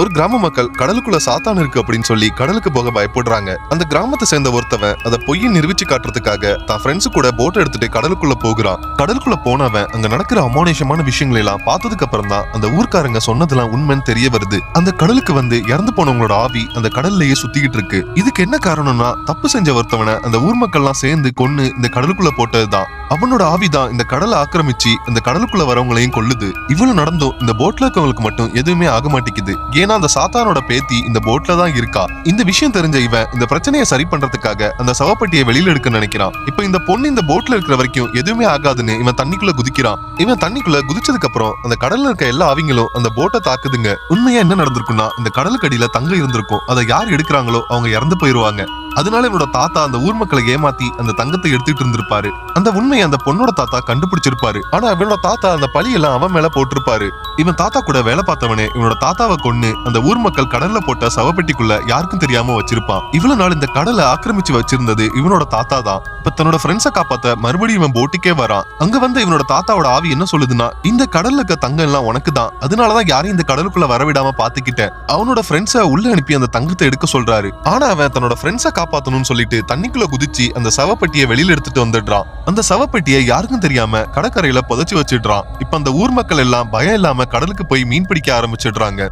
ஒரு கிராம மக்கள் கடலுக்குள்ள சாத்தான் இருக்கு அப்படின்னு சொல்லி கடலுக்கு போக பயப்படுறாங்க. அந்த கிராமத்தை சேர்ந்த ஒருத்தவன் அதை பொய்யை நிரூபிச்சு காட்டுறதுக்காக தான் ஃப்ரெண்ட்ஸ் கூட போட் எடுத்துட்டு கடலுக்குள்ள போகிறான். கடலுக்குள்ள போனவன் அங்க நடக்கிற அமானுஷமான விஷயங்களை எல்லாம் பார்த்ததுக்கு அப்புறம் தான் அந்த ஊர்க்காரங்க சொன்னதெல்லாம் உண்மைன்னு தெரிய வருது. அந்த கடலுக்கு வந்து இறந்து போனவங்களோட ஆவி அந்த கடல்லையே சுத்திக்கிட்டு இருக்கு. இதுக்கு என்ன காரணம்னா தப்பு செஞ்ச ஒருத்தவனை அந்த ஊர் மக்கள்லாம் சேர்ந்து கொன்னு இந்த கடலுக்குள்ள போட்டதுதான். அவனோட ஆவிதான் இந்த கடலை ஆக்கிரமிச்சு இந்த கடலுக்குள்ள வரவங்களையும் கொள்ளுது இவ்வளவு நடந்தும். இந்த போட்ல இருக்கவங்களுக்கு மட்டும் எதுவுமே ஆக மாட்டேங்குது. ஏன்னா அந்த சாத்தானோட பேத்தி இந்த போட்ல தான் இருக்கா. இந்த விஷயம் தெரிஞ்ச இவன் இந்த பிரச்சனையை சரி பண்றதுக்காக அந்த சவப்பட்டியை வெளியில எடுக்க நினைக்கிறான். இப்ப இந்த பொண்ணு இந்த போட்ல இருக்கிற வரைக்கும் எதுவுமே ஆகாதுன்னு இவன் தண்ணிக்குள்ள குதிக்கிறான். இவன் தண்ணிக்குள்ள குதிச்சதுக்கு அப்புறம் அந்த கடல்ல இருக்க எல்லா ஆவிங்களும் அந்த போட்டை தாக்குதுங்க. உண்மையா என்ன நடந்திருக்கும்னா இந்த கடலுக்கு அடியில தங்கம் இருந்திருக்கும். அதை யார் எடுக்கிறாங்களோ அவங்க இறந்து போயிருவாங்க. அதனால இவனோட தாத்தா அந்த ஊர் மக்களை ஏமாத்தி அந்த தங்கத்தை எடுத்துட்டு இருந்திருப்பாரு. அந்த உண்மையை அந்த பொண்ணோட தாத்தா கண்டுபிடிச்சிருப்பாரு. ஆனா இவனோட தாத்தா அந்த பழியெல்லாம் அவன் மேல போட்டிருப்பாரு. இவன் தாத்தா கூட வேலை பார்த்தவனே இவனோட தாத்தாவை கொன்னு அந்த ஊர் மக்கள் கடல்ல போட்ட சவப்பெட்டிக்குள்ள யாருக்கும் தெரியாம வச்சிருப்பான். இவ்வளவு நாள் இந்த கடலை ஆக்கிரமிச்சு வச்சிருந்தது இவனோட தாத்தா தான். இப்ப தன்னோட ஃப்ரெண்ட்ஸை காப்பாத்த மறுபடியும் இவன் போட்டுக்கே வரான். அங்க வந்து இவனோட தாத்தாவோட ஆவி என்ன சொல்லுதுன்னா இந்த கடல்ல இருக்க தங்கம் எல்லாம் உனக்கு தான். அதனாலதான் யாரையும் இந்த கடலுக்குள்ள வரவிடாம பாத்துக்கிட்டேன். அவனோட ஃப்ரெண்ட்ஸை உள்ள அனுப்பி அந்த தங்கத்தை எடுக்க சொல்றாரு. ஆனா அவன் தன்னோட ஃப்ரெண்ட்ஸை காப்பாத்தணும்னு சொல்லிட்டு தண்ணிக்குள்ள குதிச்சு அந்த சவப்பட்டியை வெளியில எடுத்துட்டு வந்துடுறான். அந்த சவப்பெட்டியை யாருக்கும் தெரியாம கடற்கரையில புதைச்சு வச்சிடுறான். இப்ப அந்த ஊர் மக்கள் எல்லாம் பயம் இல்லாம கடலுக்கு போய் மீன் பிடிக்க ஆரம்பிச்சிடுறாங்க.